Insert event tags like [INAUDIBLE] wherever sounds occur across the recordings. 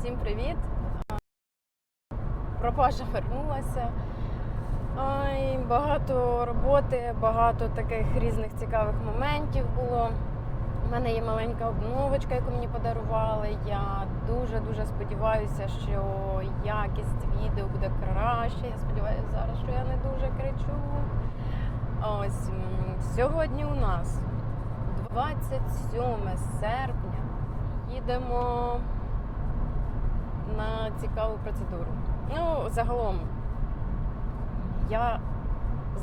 Всім привіт! Пропажа вернулася. Ой, багато роботи, багато таких різних цікавих моментів було. У мене є маленька обновочка, яку мені подарували. Я дуже-дуже сподіваюся, що якість відео буде краще. Я сподіваюся зараз, що я не дуже кричу. Ось сьогодні у нас 27 серпня. Їдемо на цікаву процедуру. Ну, загалом, я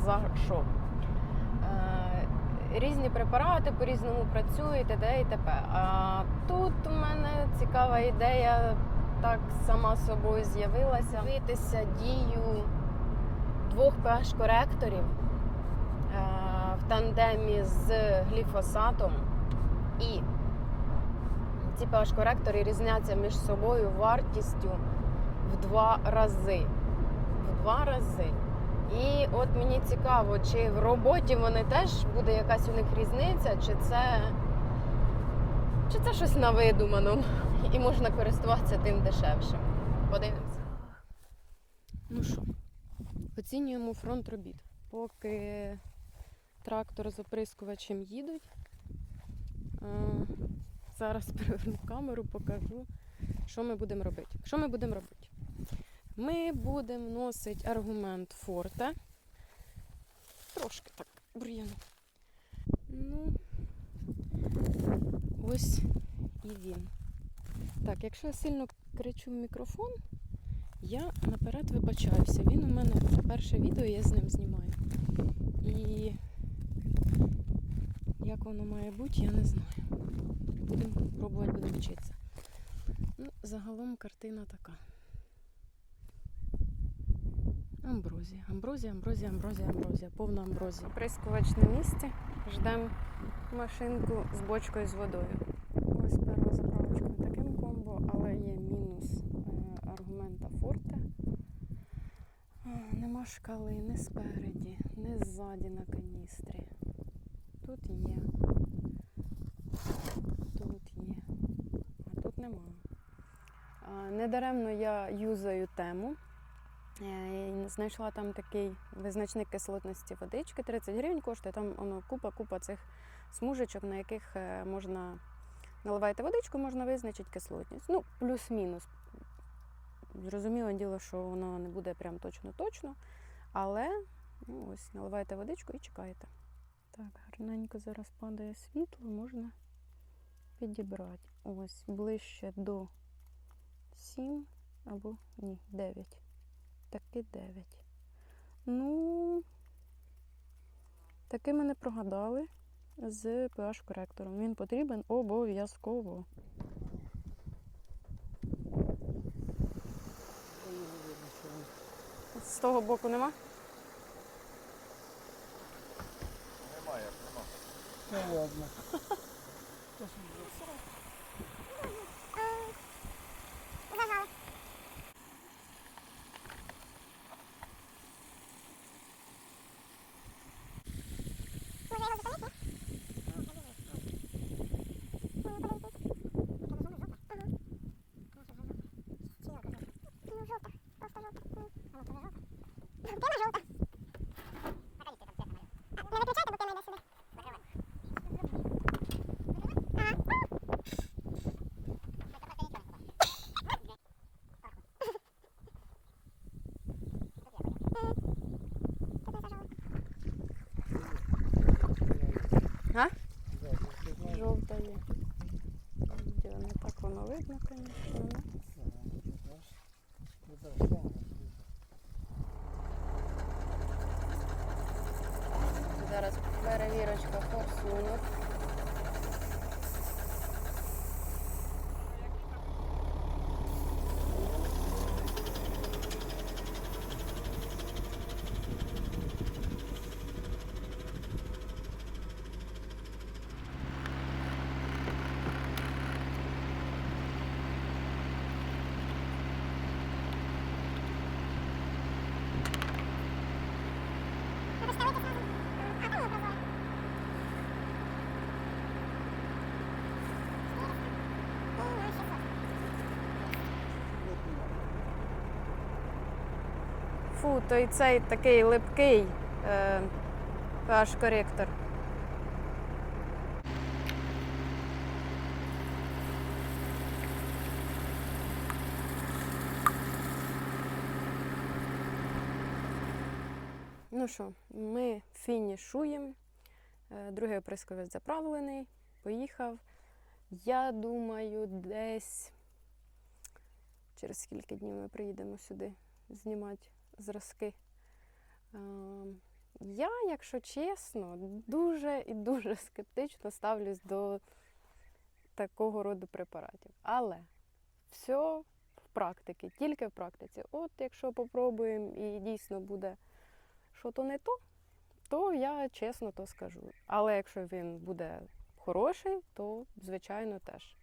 за що? Е, різні препарати по-різному працюють, т.д. і т.п. А тут у мене цікава ідея так сама собою з'явилася. Дивитися дію двох pH-коректорів е, в тандемі з гліфосатом. І ці pH-коректори різняться між собою вартістю в два рази. В два рази. І от мені цікаво, чи в роботі вони теж буде якась у них різниця, чи це, чи це щось на видумано, і можна користуватися тим дешевшим. Подивимося. Ну що, оцінюємо фронт робіт. Поки трактор з оприскувачем їдуть. Зараз [LAUGHS] переверну камеру, покажу, що ми будемо робити. Що ми будемо робити? Ми будемо вносити аргумент форте. Трошки так, бур'яну. Ну, ось і він. Так, якщо я сильно кричу в мікрофон, я наперед вибачаюся. Він у мене перше відео, я з ним знімаю. І як воно має бути, я не знаю. Будемо пробувати, будемо вчитися. Ну, загалом картина така. Амброзія, амброзія, амброзія, амброзія, амброзія, повна амброзія. Прискувач на місці. Ждемо машинку з бочкою з водою. Ось перша заправочка таким комбо, але є мінус е, аргумента форте. Нема шкали не спереді, не ззаді на каністрі. Тут є. Тут є. А тут нема. А, Недаремно я юзаю тему. Е, Знайшла там такий визначник кислотності водички, 30 гривень коштує. Там воно купа-купа цих смужечок, на яких е, можна наливаєте водичку, можна визначити кислотність. Ну, плюс-мінус. Зрозуміло діло, що воно не буде прям точно-точно. Але ну, ось наливаєте водичку і чекаєте. Так, гарненько зараз падає світло, можна підібрати. Ось ближче до 7 або ні, 9. Таки 9. Ну, таки ми не прогадали з pH-коректором. Він потрібен обов'язково. З того боку нема? Немає, нема. [LAUGHS] [LAUGHS] Ну ладно. А? Жовта є. Відео не так воно видно, звісно. Зараз перевірочка форсунок. Фу, то і цей такий липкий е, pH коректор. Ну що, ми фінішуємо. Е, Другий оприскувач заправлений, поїхав. Я думаю, десь через скільки днів ми приїдемо сюди знімати зразки. Ем, Я, якщо чесно, дуже і дуже [LAUGHS] скептично ставлюсь до такого роду препаратів. Але все в практиці, тільки в практиці. От якщо попробуємо і дійсно буде що то не то, то я чесно то скажу. Але якщо він буде хороший, то звичайно теж